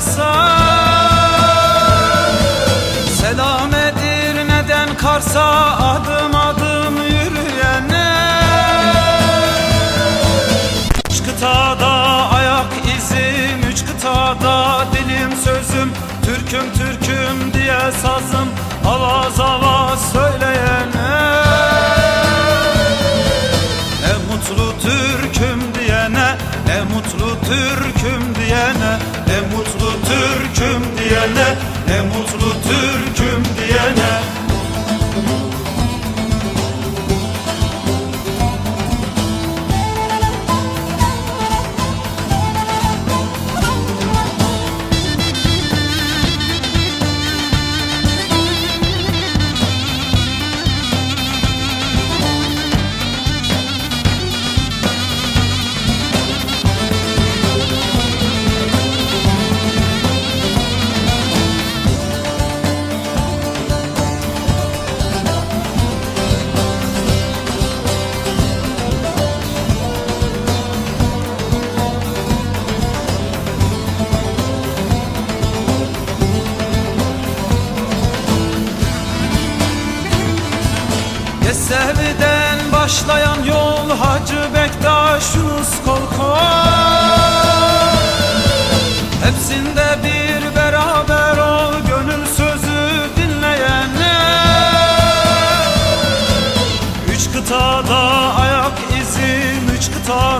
varsa Selamedir neden karsa başlayan yol Hacı Bektaş Yunus Kolko Hepsinde bir beraber ol Gönül sözü dinleyene. Üç kıtada ayak izim Üç kıtada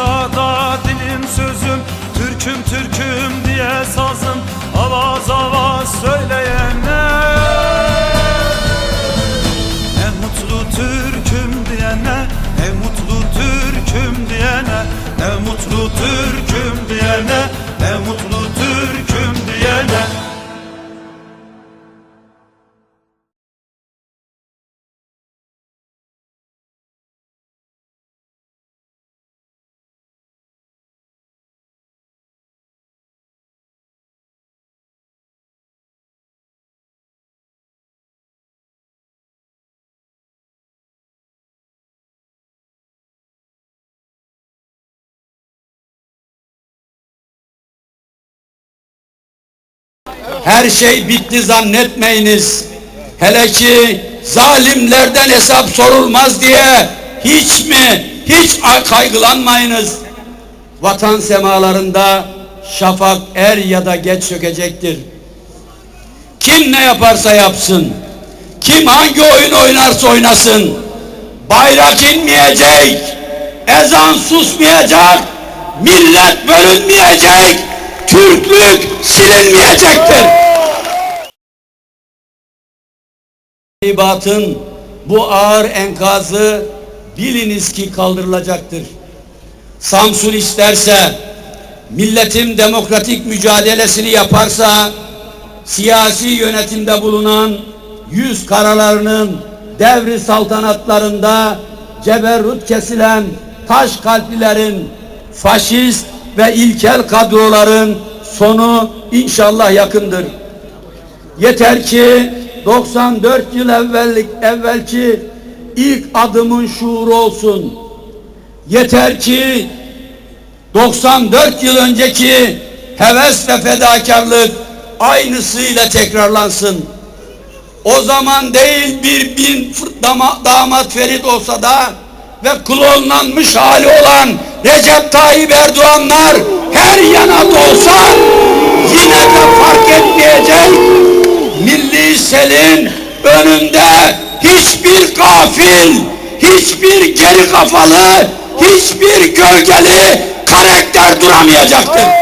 Üç kıtada dilim sözüm Türküm Türküm diye sazım. Avaz avaz söyleyene. Ne mutlu Türk'üm diyene Ne mutlu Türk'üm diyene Ne mutlu Türk'üm diyene Her şey bitti zannetmeyiniz. Hele ki zalimlerden hesap sorulmaz diye hiç mi hiç kaygılanmayınız. Vatan semalarında şafak er ya da geç sökecektir. Kim ne yaparsa yapsın, kim hangi oyun oynarsa oynasın, bayrak inmeyecek, ezan susmayacak, millet bölünmeyecek, Türklük silinmeyecektir. İbatın bu ağır enkazı biliniz ki kaldırılacaktır. Samsun isterse, milletin demokratik mücadelesini yaparsa, siyasi yönetimde bulunan yüz karalarının devri saltanatlarında ceberrut kesilen taş kalplilerin faşist ve ilkel kadroların sonu inşallah yakındır. Yeter ki 94 yıl evvellik evvelki ilk adımın şuuru olsun. Yeter ki 94 yıl önceki heves ve fedakarlık aynısıyla tekrarlansın. O zaman değil bir bin damat Ferit olsa da ve klonlanmış hali olan Recep Tayyip Erdoğanlar her yana olsa yine de fark etmeyecek. Milli selin önünde hiçbir gafil, hiçbir geri kafalı, hiçbir gölgeli karakter duramayacaktır.